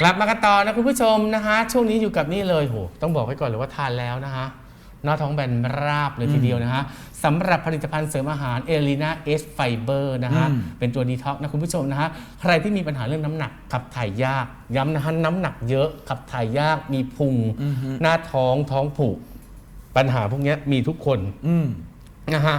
กลับมากันต่อนะคุณผู้ชมนะฮะช่วงนี้อยู่กับนี่เลยโหต้องบอกไว้ก่อนเลยว่าทานแล้วนะฮะหน้าท้องแบนราบเลยทีเดียวนะฮะสำหรับผลิตภัณฑ์เสริมอาหารเอลินาเอสไฟเบอร์นะฮะอืม เป็นตัวดีท็อกนะคุณผู้ชมนะฮะใครที่มีปัญหาเรื่องน้ำหนักขับถ่ายยาก ย้ำนะฮะน้ำหนักเยอะขับถ่ายยากมีพุง หน้าท้องท้องผูก ปัญหาพวกเนี้ยมีทุกคน อืม นะฮะ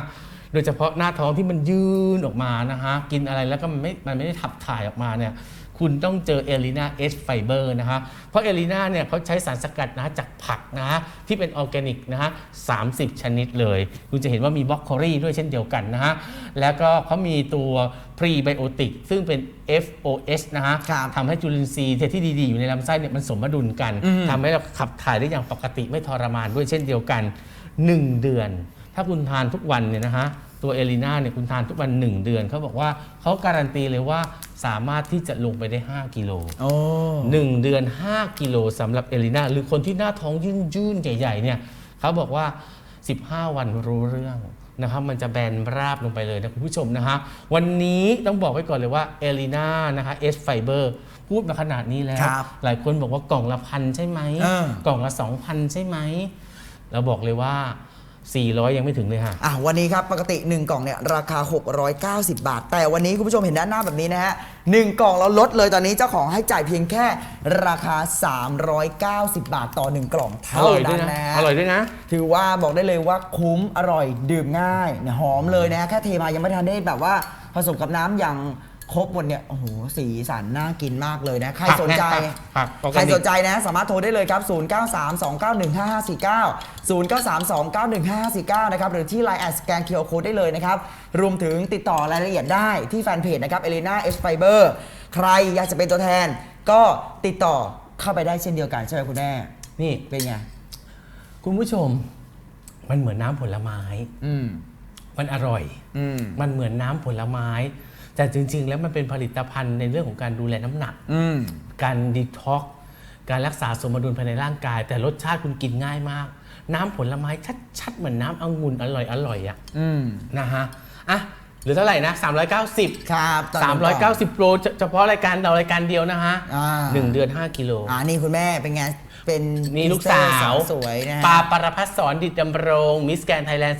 โดยเฉพาะหน้าท้องที่มันยืนออกมานะฮะ กินอะไรแล้วก็มันไม่ มันไม่ได้ขับถ่ายออกมาเนี่ย คุณต้องเจอเอลิน่าเอสไฟเบอร์นะฮะ เพราะเอลิน่าเนี่ยเขาใช้สารสกัดนะฮะจากผักนะฮะที่เป็นออร์แกนิกนะฮะ30ชนิดเลย คุณจะเห็นว่ามีบล็อกโคลีด้วยเช่นเดียวกันนะฮะ แล้วก็เขามีตัวพรีไบโอติกซึ่งเป็น FOS นะฮะครับทำให้จุลินทรีย์ที่ดี ๆ อยู่ในลำไส้เนี่ยมันสมดุลกันอืมทำให้เราขับถ่ายได้อย่างปกติไม่ทรมานด้วยเช่นเดียวกัน 1 เดือน ถ้าคุณทานทุกวันเนี่ยนะฮะ ตัวเอลิน่าเนี่ยคุณทานทุกวัน 1 เดือนเขาบอกว่าเขาการันตีเลยว่าสามารถที่จะลงไปได้ 5 กิโลโอ้1เดือน 5 กิโลสำหรับเอลิน่าหรือคนที่หน้าท้องยื่นยื่นๆใหญ่ๆเนี่ยเขาบอกว่า 15 วันรู้เรื่องนะครับมันจะแบนราบลงไปเลยนะคุณผู้ชมนะฮะวันนี้ต้องบอกไว้ก่อนเลยว่าเอลิน่านะคะเอสไฟเบอร์พูดมาขนาดนี้แล้ว ครับหลายคนบอกว่ากล่องละพันใช่ไหม เออ กล่องละ 2,000 ใช่ไหม เราบอกเลยว่า 400 ยังไม่ถึงเลยฮะอะวันนี้ครับปกติ 1 กล่องเนี่ยราคา 690 บาท แต่วันนี้คุณผู้ชมเห็นด้านหน้าแบบนี้นะฮะหนึ่งกล่องเราลดเลยตอนนี้เจ้าของให้จ่ายเพียงแค่ราคา 390 บาทต่อ 1 กล่องอเท่าร่อยด้วนั้ยนนะนะฮะ อร่อยด้วยนะ ถือว่าบอกได้เลยว่าคุ้มอร่อยดื่มง่ายเนี่ยหอมเลยนะฮะแค่เทมายังไม่ทันได้แบบว่าผสมกับน้ำอย่าง ครบหมดเนี่ยโอ้โหสีสันน่ากินมากเลยนะ ใครผักสนใจนะผักผักใครออร์แกนิกสนใจนะสามารถโทรได้เลยครับ 0932915549 0932915549 นะครับ หรือที่ Line แอดสแกน QR Code ได้เลยนะครับ รวมถึงติดต่อรายละเอียดได้ที่แฟนเพจนะครับ Elena S Fiber ใครอยากจะเป็นตัวแทน ก็ติดต่อเข้าไปได้เช่นเดียวกันใช่ไหมคุณแม่ นี่เป็นไง คุณผู้ชม มันเหมือนน้ำผลไม้ อืม มันอร่อย อืม มันเหมือนน้ำผลไม้ แต่จริง ๆ แล้วมันเป็นผลิตภัณฑ์ในเรื่องของการดูแลน้ำหนัก อืม การดีท็อกซ์การรักษาสมดุลภายในร่างกาย แต่รสชาติคุณกินง่ายมาก น้ำผลไม้ชัดๆ เหมือนน้ำองุ่นอร่อยอร่อยๆอะอืม นะฮะอะเหรือเท่าไหร่นะ 390 ครับตอนนั้นก่อน390 โปรเฉเฉพาะรายการเรารายการเดียวนะฮะอ่าหนึ่งเดือน 5 กิโล อ่านี่คุณแม่เป็นไงเป็นนี่ลูกสาวสวยนะฮะ ปาปรพัฒน์สอนดิดดำรงมิสแกนไทยแลนด์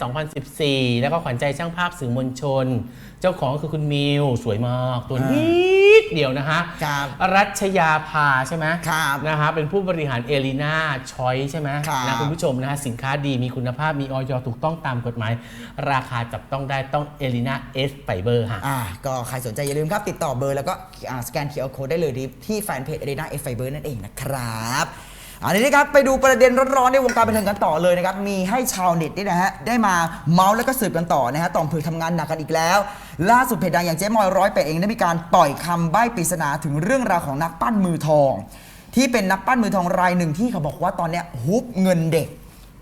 2014 แล้วก็ขวัญใจช่างภาพสื่อมวลชน เจ้าของคือคุณมิวสวยมากตัวนิดเดียวนะฮะครับรัชยาภาใช่ไหมครับนะฮะเป็นผู้บริหารเอลิน่าชอยใช่ไหมครับนะคุณผู้ชมนะฮะสินค้าดีมีคุณภาพมีออยถูกต้องตามกฎหมาย ราคาจับต้องได้ต้องเอลิน่าเอสไฟเบอร์ฮะอ่าก็ใครสนใจอย่าลืมครับติดต่อเบอร์แล้วก็อ่าสแกน QR Code ได้เลยที่ที่แฟนเพจ Arena F Fiber นั่นเองนะครับ อันนี้นะครับไปดูประเด็นร้อนๆในวงการบันเทิงกันต่อเลยนะครับมีให้ชาวเน็ตนี่นะฮะได้มาเมาส์แล้วก็สืบกันต่อนะฮะต่อมเผือกทำงานหนักกันอีกแล้ว ล่าสุดเพจดังอย่างเจ๊มอยร้อยแปดเองได้มีการปล่อยคำใบ้ปริศนาถึงเรื่องราวของนักปั้นมือทอง ที่เป็นนักปั้นมือทองรายหนึ่งที่เขาบอกว่าตอนเนี้ยฮุบเงินเด็ก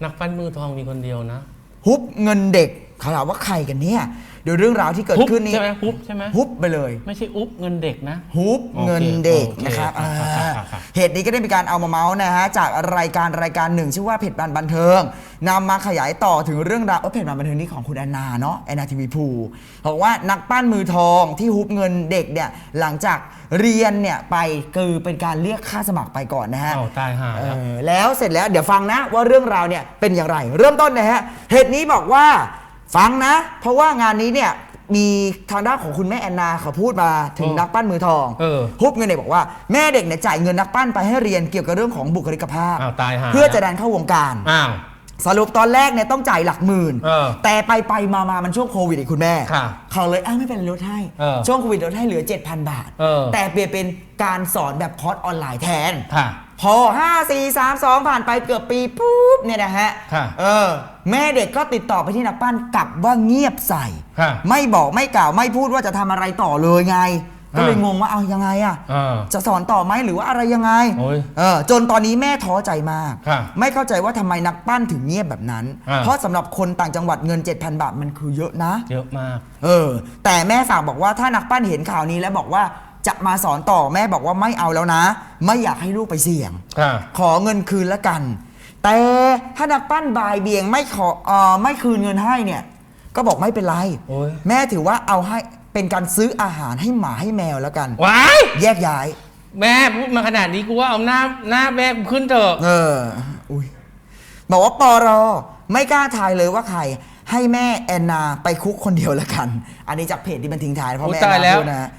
นักปั้นมือทองมีคนเดียวนะ ฮุบเงินเด็กเขาถามว่าใครกันเนี่ย เดี๋ยวเรื่องราวที่เกิดฮุบขึ้นนี้ใช่ไหมฮุบใช่ไหมฮุบไปเลย ไม่ใช่อุ๊บเงินเด็กนะฮุบเงินเด็กโอเคนะครับโอเคอ่าครับครับครับเหตุนี้ก็ได้มีการเอามาเมาส์นะฮะจากรายการรายการหนึ่งชื่อว่าเพจบันบันเทิงนำมาขยายต่อถึงเรื่องราวเออเพจบันบันเทิงนี่ของคุณแอนนาเนาะแอนนาทีวีพูบอกว่านักปั้นมือทองที่ฮุบเงินเด็กเนี่ยหลังจากเรียนเนี่ยไปคือเป็นการเรียกค่าสมัครไปก่อนนะฮะอ้าวตายห่าเอแล้วอแล้วเสร็จแล้วเดี๋ยวฟังนะว่าเรื่องราวเนี่ยเป็นอย่างไร เริ่มต้นนะฮะเหตุนี้บอกว่า ฟังนะ เพราะว่างานนี้เนี่ยมีทางด้านของคุณแม่แอนนาเขาพูดมาถึงเออนักปั้นมือทองเออฮุบเงินเด็กบอกว่าแม่เด็กเนี่ยจ่ายเงินนักปั้นไปให้เรียนเกี่ยวกับเรื่องของบุคลิกภาพ อ้าวตายห่าเพื่อจะดันเข้าวงการ อ้าว สรุปตอนแรกเนี่ยต้องจ่ายหลักหมื่น เออแต่ไปไปมามามันช่วงโควิดอีกคุณแม่ ค่ะเขาเลยอ้าวไม่เป็นไรลดให้ เออช่วงโควิดลดให้เหลือ 7,000 บาท เออ แต่เปลี่ยนเป็นการสอนแบบคอร์สออนไลน์แทน ค่ะ พอ 5 4 3 2 ผ่านไปเกือบปีปุ๊บเนี่ยนะฮะ ค่ะเออ แม่เด็กก็ติดต่อไปที่นักปั้นกลับว่าเงียบใส่ ค่ะ ไม่บอกไม่กล่าวไม่พูดว่าจะทำอะไรต่อเลยไง ก็เลยอ่างงงว่าเอายังไงอะอ่าจะสอนต่อไหมหรือว่าอะไรยังไงโอ้ยเออจนตอนนี้แม่ท้อใจมากค่ะไม่เข้าใจว่าทำไมนักปั้นถึงเงียบแบบนั้นอ่าเพราะสำหรับคนต่างจังหวัดเงิน 7,000 บาทมันคือเยอะนะ เยอะมาก เออ แต่แม่ฝากบอกว่าถ้านักปั้นเห็นข่าวนี้แล้วบอกว่าจะมาสอนต่อแม่บอกว่าไม่เอาแล้วนะ ไม่อยากให้ลูกไปเสี่ยงค่ะขอเงินคืนละกัน แต่ถ้านักปั้นบายเบียงไม่ขอเออไม่คืนเงินให้เนี่ย ก็บอกไม่เป็นไรโอ้ยแม่ถือว่าเอาให้ เป็นการซื้ออาหารให้หมาให้แมวแล้วกัน ว้ายแยกย้าย แม่พูดมาขนาดนี้กูว่าเอาหน้าหน้าแม่กูขึ้นเถอะ เออ อุ้ยบอกว่าปอรอไม่กล้าทายเลยว่าใคร ให้แม่แอนนาไปคุกคนเดียวละกัน อันนี้จากเพจที่มันทิ้งท้ายเพราะอุ๊แม่ยแอนตายแล้นาว พูดนะฮะ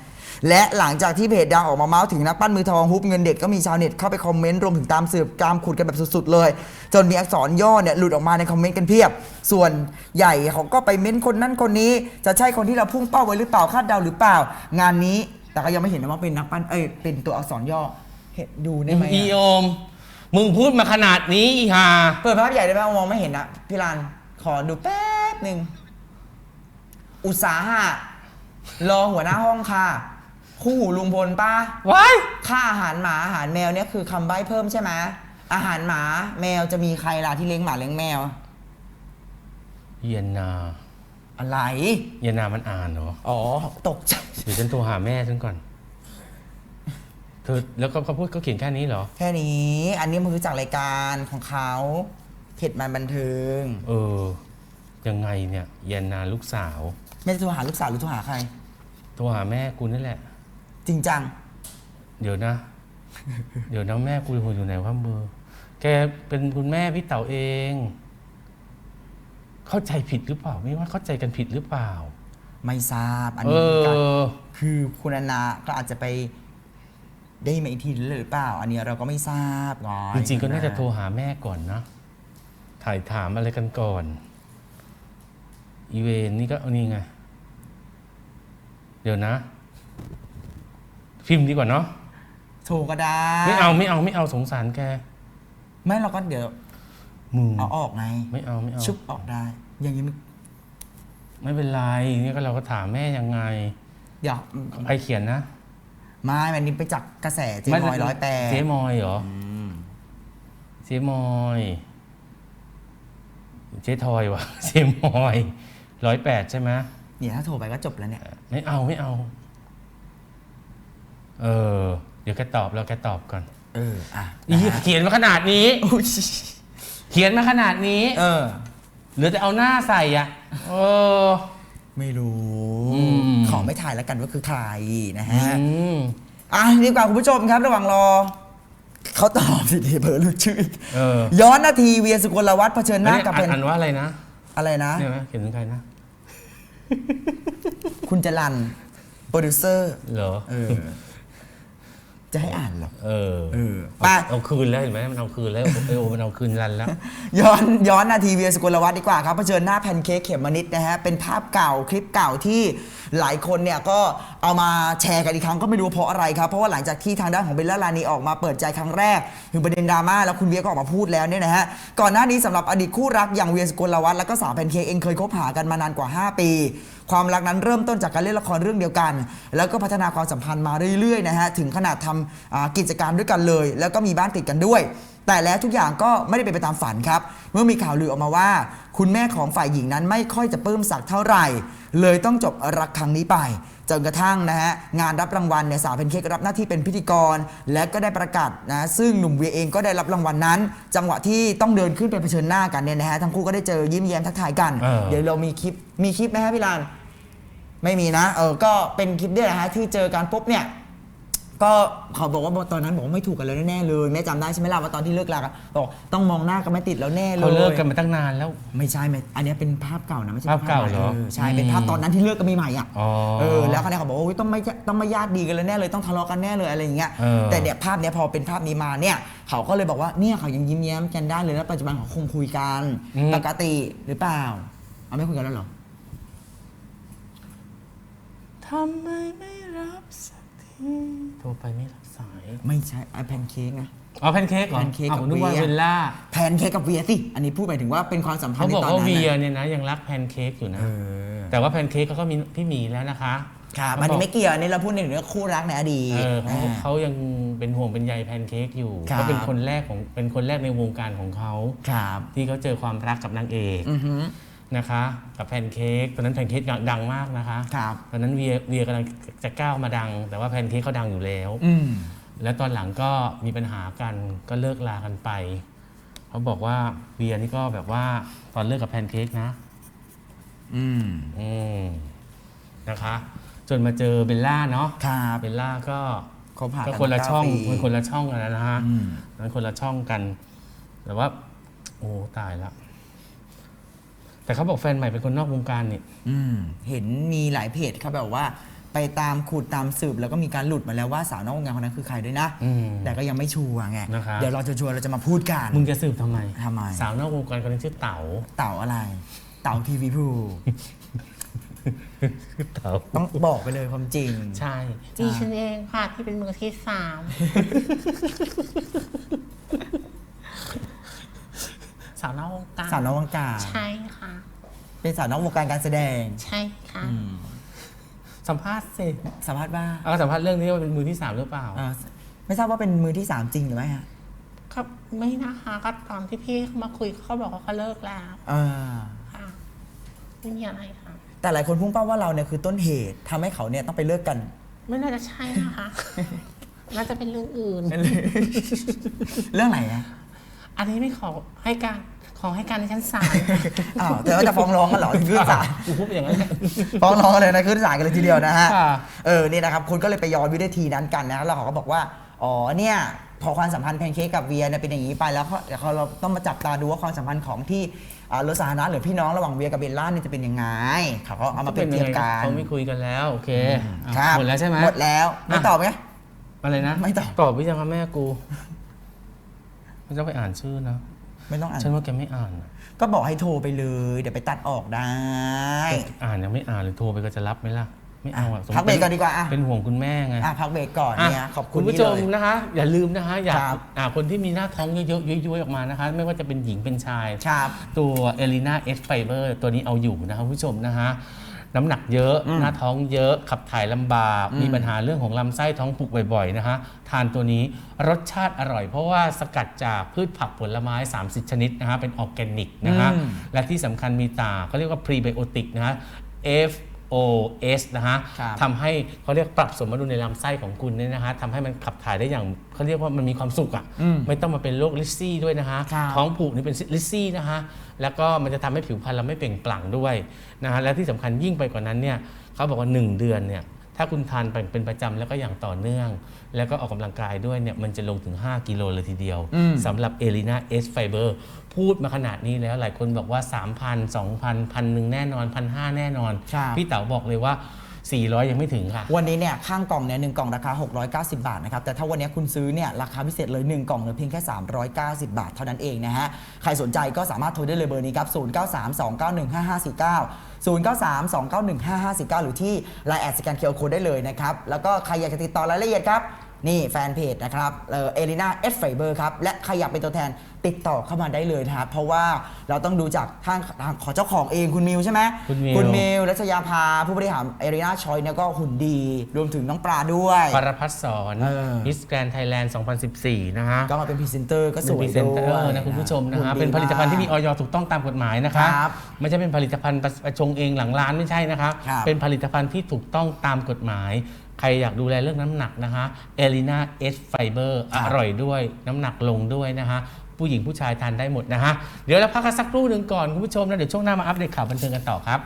และหลังจากที่เพจดังออกมาเมาส์ถึงนักปั้นมือทองฮุบเงินเด็กก็มีชาวเน็ตเข้าไปคอมเมนต์รวมถึงตามสืบตามขุดกันแบบสุดๆเลย จนมีอักษรย่อเนี่ยหลุดออกมาในคอมเมนต์กันเพียบ ส่วนใหญ่เขาก็ไปเม้นคนนั้นคนนี้จะใช่คนที่เราพุ่งเป้าไว้หรือเปล่าคาดเดาหรือเปล่า งานนี้แต่ก็ยังไม่เห็นนะว่าเป็นนักปั้นเอ้ยเป็นตัวอักษรย่อเห็นดูได้ไหมอะอีโอม มึงพูดมาขนาดนี้อีห่าเปิดภาพใหญ่ได้ไหมมองไม่เห็นนะพี่ลานขอดูแป๊บหนึ่งอุตสาหะรองหัวหน้าห้องค่ะ คู่หูลุงพลป้าว้ายค่าอาหารหมาอาหารแมวเนี่ยคือคำใบ้เพิ่มใช่ไหมอาหารหมาแมวจะมีใครล่ะที่เลี้ยงหมาเลี้ยงแมว เย็นนา อะไร เย็นนามันอ่านเหรออ๋อ ตกใจ เดี๋ยวฉันโทรหาแม่ฉันก่อน เธอแล้วก็เขาพูดเขาเขียนแค่นี้เหรอ แค่นี้ อันนี้มันคือจากรายการของเขาเพจมันบันเทิงเออ ยังไงเนี่ย เย็นนาลูกสาว แม่จะโทรหาลูกสาวหรือโทรหาใคร โทรหาแม่กูนั่นแหละ จริงจัง เดี๋ยวนะ เดี๋ยวนะแม่กูอยู่ไหนว่าเบอร์แกเป็นคุณแม่พี่เต๋าเอง เข้าใจผิดหรือเปล่า ไม่ว่าเข้าใจกันผิดหรือเปล่า ไม่ทราบอันเอนี้คือการอคือคุณอนาก็อาจจะไปได้มาอีกทีหรือเปล่า อันนี้เราก็ไม่ทราบไงจริงๆก็น่าจะโทรหาแม่ก่อนนะ ถ่ายถามอะไรกันก่อน อีเวนนี่ก็เอานี่ไง เดี๋ยวนะ พิมพ์ดีกว่าเนาะโทรก็ได้ไม่เอาไม่เอาไม่เอาสงสารแกไม่เราก็เดี๋ยวมึงเอาออกไงไม่เอาไม่เอาชุบออกได้ อย่างนี้มันไม่เป็นไรนี่ก็เราก็ถามแม่ยังไงเดี๋ยวใครเขียนนะไม่มันนี้ไปจากกระแสเจมอยร้อยแปดเจ๊มอยเหรอเจ๊มอยเจ๊ทอยวะเจ๊มอยร้อยแปดใช่ไหมเนี่ยถ้าโทรไปก็จบแล้วเนี่ย ไม่เอาไม่เอา เออ เดี๋ยวแกตอบแล้วแกตอบก่อนเอออะอีเขียนมาขนาดนี้อุ๊ยเขียนมาขนาดนี้เออเหลือแต่เอาหน้าใส่อะเออ ไม่รู้ อืม ขอไม่ถ่ายแล้วกันว่าคือใครนะฮะ อืม อะดีกว่าคุณผู้ชมครับระหว่างรอ เขาตอบสิเผลอหลุดชื่ออีกเออ ย้อนนาทีเวียสุกลวัฒน์เผชิญหน้ากับอัเป็นนอันว่าอะไรนะอะไรนะ เนี่ยไหมเขียนถึงใครนะคุณจรันโปรดิวเซอร์ เหรอ เออ จะให้อ่านเหรอ เออเออเอาไป เอาคืนแล้วเห็นไหมมันเอาคืนแล้วไอโอมันเอาคืนรันแล้ว ย้อนย้อนนาทีเวียสกุลวัฒน์ดีกว่าครับเผชิญหน้าแพนเค้กเขมมะนิดนะฮะเป็นภาพเก่าคลิปเก่าที่หลายคนเนี่ยก็เอามาแชร์กันอีกครั้งก็ไม่รู้เพราะอะไรครับ เพราะว่าหลังจากที่ทางด้านของเบลล่าลานีออกมาเปิดใจครั้งแรก ถึงประเด็นดราม่าแล้วคุณเวียก็ออกมาพูดแล้วเนี่ยนะฮะก่อนหน้านี้สำหรับอดีตคู่รักอย่างเวียสกุลวัฒน์แล้วก็สาวแพนเค้กเองเคยคบหากันมานานกว่า 5 ปี ความรักนั้นเริ่มต้นจากการเล่นละครเรื่องเดียวกัน แล้วก็พัฒนาความสัมพันธ์มาเรื่อยๆนะฮะถึงขนาดทำอ่ากิจกรรมด้วยกันเลย แล้วก็มีบ้านติดกันด้วย แต่แล้วทุกอย่างก็ไม่ได้เป็นไปตามฝันครับ เมื่อมีข่าวลือออกมาว่า คุณแม่ของฝ่ายหญิงนั้นไม่ค่อยจะปลื้มสักเท่าไหร่ เลยต้องจบรักครั้งนี้ไปจนกระทั่งนะฮะงานรับรางวัลเนี่ยสาวเพนเค้กรับหน้าที่เป็นพิธีกร และก็ได้ประกาศนะซึ่งหนุ่มเวียเองก็ได้รับรางวัลนั้น จังหวะที่ต้องเดินขึ้นไปเผชิญหน้ากันเนี่ยนะฮะทั้งคู่ก็ได้เจอยิ้มแย้มทักทายกันเออเดี๋ยวเรามีคลิปมีคลิปไหมฮะพี่ลานไม่มีนะเออก็เป็นคลิปเนี่ยนะฮะที่เจอกันปุ๊บเนี่ย ก็เขาบอกว่าตอนนั้นบอกว่าไม่ถูกกันแล้วแน่ๆเลยแม่จำได้ใช่ไหมล่ะว่าตอนที่เลิกลากันบอกต้องมองหน้ากันไม่ติดแล้วแน่เลย เขาเลิกกันมาตั้งนานแล้ว ไม่ใช่ไม่อันเนี้ยเป็นภาพเก่านะไม่ใช่ภาพเก่าเหรอใช่เป็นภาพตอนนั้นที่เลิกกันใหม่ๆอะอ๋อเออแล้วเขาเนี่ยเขาบอกว่าอุ๊ยต้องไม่ต้องไม่ญาติดีกันเลยแน่เลยต้องทะเลาะกันแน่เลยอะไรอย่างเงี้ยเออ แต่เนี่ยภาพเนี้ยพอเป็นภาพนี้มาเนี่ยเขาก็เลยบอกว่าเนี่ยเขายังยิ้มแย้มกันได้เลยแล้วปัจจุบันเขาคงคุยกันปกติหรือเปล่าเอาไม่คุยกันแล้วเหรอ ทำไมไม่รับสักที โทรไปไม่รับสายไม่ใช่ไอแพนเค้กไงอ๋อแพนเค้กเหรอแพนเค้กกับอ้าวนึกว่าเวีย เวลล่าแพนเค้กกับเวียสิ อันนี้พูดหมายถึงว่าเป็นความสัมพันเขาธ์ในบอกตอนว่านั้นเวียน่ะเนี่ยนะยังรักแพนเค้กอยู่นะ เออแต่ว่าแพนเค้กเขาก็มีพี่หมีแล้วนะคะครับเขาอันบอนี้กไม่เกี่ยวอันนี้เราพูดในเรื่องคู่รักในอดีตเออเขาอ่า เขายังเป็นห่วงเป็นใยแพนเค้กอยู่ครับ เขาเป็นคนแรกของเป็นคนแรกในวงการของเขา ครับ ที่เขาเจอความรักกับนางเอก อือฮึ นะคะกับแพนเค้กตอนนั้นแพนเค้กดังมากนะคะครับตอนนั้นเวียเวียกำลังจะก้าวมาดัง แต่ว่าแพนเค้กเขาดังอยู่แล้ว อืมแล้วตอนหลังก็มีปัญหากันก็เลิกลากันไป เขาบอกว่าเวียนี่ก็แบบว่าตอนเลิกกับแพนเค้กนะ อืมอืมนะคะ จนมาเจอเบลล่าเนาะครับเบลล่าก็คบหาก็กันคนละมาช่องเก้าปีมันคนละช่องกันนะฮะอืมมันคนละช่องกัน แต่ว่า โอ้ตายแล้ว แต่เขาบอกแฟนใหม่เป็นคนนอกวงการนี่อืมเห็นมีหลายเพจเขาแบบว่า ไปตามขุดตามสืบ แล้วก็มีการหลุดมาแล้วว่าสาวนอกวงการคนนั้นคือใครด้วยนะ อืม แต่ก็ยังไม่ชัวร์ไง นะครับ เดี๋ยวเราจะชัวร์เราจะมาพูดกัน มึงจะสืบทำไมทำไม สาวนอกวงการคนนี้ชื่อเต๋าเต่าอะไร เต่าทีวีพูเต๋าต้องบอกไปเลยความจริง ใช่ดิฉันเองค่ะที่เป็นมือที่สาม สาวนอกวงการสาวนอกวงการใช่ค่ะ เป็นสาวนอกวงการการแสดงใช่ค่ะ อืมสัมภาษณ์สิสัมภาษณ์ว่าเอาสัมภาษณ์เรื่องนี้ว่าเป็นมือที่สามหรือเปล่าเอ่อไม่ทราบว่าเป็นมือที่สามจริงหรือไม่ฮะก็ไม่นะคะก็ตอนที่พี่เขามาคุยเขาบอกว่าเขาเลิกแล้วอ่าค่ะไม่มีอะไรค่ะ แต่หลายคนพุ่งเป้าว่าเราเนี่ยคือต้นเหตุทำให้เขาเนี่ยต้องไปเลิกกัน ไม่น่าจะใช่นะคะ น่าจะเป็นเรื่องอื่น เรื่องไหนนะ อันนี้ไม่ขอให้การขอให้การในชั้นศาลอ้าวแต่ว่าจะฟ้องร้องกันเหรอถึงขึ้นศาลกูพูดอย่างนั้นแหละฟ้องร้องกันเลยนะขึ้นศาลกันเลยทีเดียวนะฮะค่ะเออนี่นะครับคนก็เลยไปย้อนวินาทีนั้นกันนะแล้วเขาก็บอกว่าอ๋อเนี่ยพอความสัมพันธ์แพนเค้กกับเวียเนี่ยเป็นอย่างนี้ไปแล้วเขาเดี๋ยวเขาเราต้องมาจับตาดูว่าความสัมพันธ์ของที่อ่ารถสาธารณะหรือพี่น้องระหว่างเวียกับเบลล่าเนี่ยจะเป็นยังไงเขาก็เอามาเปรียบเทียบกันเขาไม่คุยกันแล้วโอเคครับหมดแล้วใช่ไหมหมดแล้วไม่ตอบไหมอะไรนะ ไม่ตอบตอบวิจังคะแม่กู ไม่ต้องไปอ่านชื่อนะ ไม่ต้องอ่านฉันว่าแกไม่อ่านนะก็บอกให้โทรไปเลย เดี๋ยวไปตัดออกได้อ่านยังไม่อ่านหรือโทรไปก็จะรับไหมล่ะ ไม่เอาอะสมมุติพักเบรกก่อนดีกว่าอะเป็นห่วงคุณแม่ไง อะพักเบรกก่อนอะเนี่ยขอบคุคุณณผู้นี่ชเลมยนะคะ อย่าลืมนะคะอยากครับ อ่าคนที่มีหน้าท้องเยอะๆย้อยๆออกมานะคะ ไม่ว่าจะเป็นหญิงเป็นชาย ครับ ตัวเอลิน่าเอสไฟเบอร์ตัวนี้เอาอยู่นะครับคุณผู้ชมนะฮะ น้ำหนักเยอะอืมหน้าท้องเยอะขับถ่ายลำบากอืมมีปัญหาเรื่องของลำไส้ท้องผูกบ่อยๆ นะฮะ ทานตัวนี้รสชาติอร่อย เพราะว่าสกัดจากพืชผักผลไม้ 30 ชนิดนะฮะ เป็นออร์แกนิกนะฮะอืมและที่สำคัญมีตาเขาเรียกว่าพรีไบโอติกนะฮะ F OS นะฮะครับทำให้เขาเรียกปรับสมดุลในลำไส้ของคุณเนี่ยนะฮะทำให้มันขับถ่ายได้อย่างเขาเรียกว่ามันมีความสุขอะอืมไม่ต้องมาเป็นโรคลิซซี่ด้วยนะฮะครับ ท้องผูกนี่เป็นลิซซี่นะฮะแล้วก็มันจะทำให้ผิวพรรณเราไม่เปล่งปลั่งด้วยนะฮะและที่สำคัญยิ่งไปกว่านั้นเนี่ยเขาบอกว่า 1 เดือนเนี่ย ถ้าคุณทานไปเป็นประจำแล้วก็อย่างต่อเนื่อง แล้วก็ออกกำลังกายด้วยเนี่ยมันจะลงถึง 5 กิโลเลยทีเดียวอืมสำหรับเอลิน่าเอสไฟเบอร์พูดมาขนาดนี้แล้วหลายคนบอกว่า 3,000 2,000พันหนึ่งแน่นอนพันห้าแน่นอนครับพี่เต๋าบอกเลยว่า 400 ยังไม่ถึงค่ะ วันนี้เนี่ยข้างกล่องเนี่ยหนึ่งกล่องราคา 690 บาทนะครับแต่ถ้าวันนี้คุณซื้อเนี่ยราคาพิเศษเลย 1 กล่องเหลือเพียงแค่ 390 บาทเท่านั้นเองนะฮะใครสนใจก็สามารถโทรได้เลยเบอร์นี้ครับ0932915549 0932915549 หรือที่ Line แอดสแกนเคอร์โคได้เลยนะครับแล้วก็ใครอยากจะติดต่อรายละเอียดครับ นี่แฟนเพจนะครับเอลิน่าเอสไฟเบอร์ครับ และใครอยากเป็นตัวแทนติดต่อเข้ามาได้เลยนะครับ เพราะว่าเราต้องดูจากทางทางของเจ้าของเองคุณมิวใช่ไหมคุณมิวคุณมิวรัชยาภาผู้บริหารเอริน่าชอยเนี่ยก็หุ่นดี รวมถึงน้องปลาด้วย ปรพัฒน์สอนเออ มิสแกรนไทยแลนด์ 2014 นะฮะก็มาเป็นพรีเซนเตอร์ก็สเป็นวพยรีเซนเตอด้วยร์นะคุณผู้ชมนะหุ่ฮะดีเป็นผลิตภัณฑ์ที่มีากออยถูกต้องตามกฎหมายนะคะครับไม่ใช่เป็นผลิตภัณฑ์ประชงเองหลังร้านไม่ใช่นะคะครับเป็นผลิตภัณฑ์ที่ถูกต้องตามกฎหมาย ใครอยากดูแลเรื่องน้ำหนักนะคะเอลิน่าเอสไฟเบอร์อร่อยด้วยน้ำหนักลงด้วยนะคะผู้หญิงผู้ชายทานได้หมดนะฮะเดี๋ยวเราพักกันสักครู่หนึ่งก่อนคุณผู้ชมแล้วเดี๋ยวช่วงหน้ามาอัปเดตข่าวบันเทิงกันต่อครับ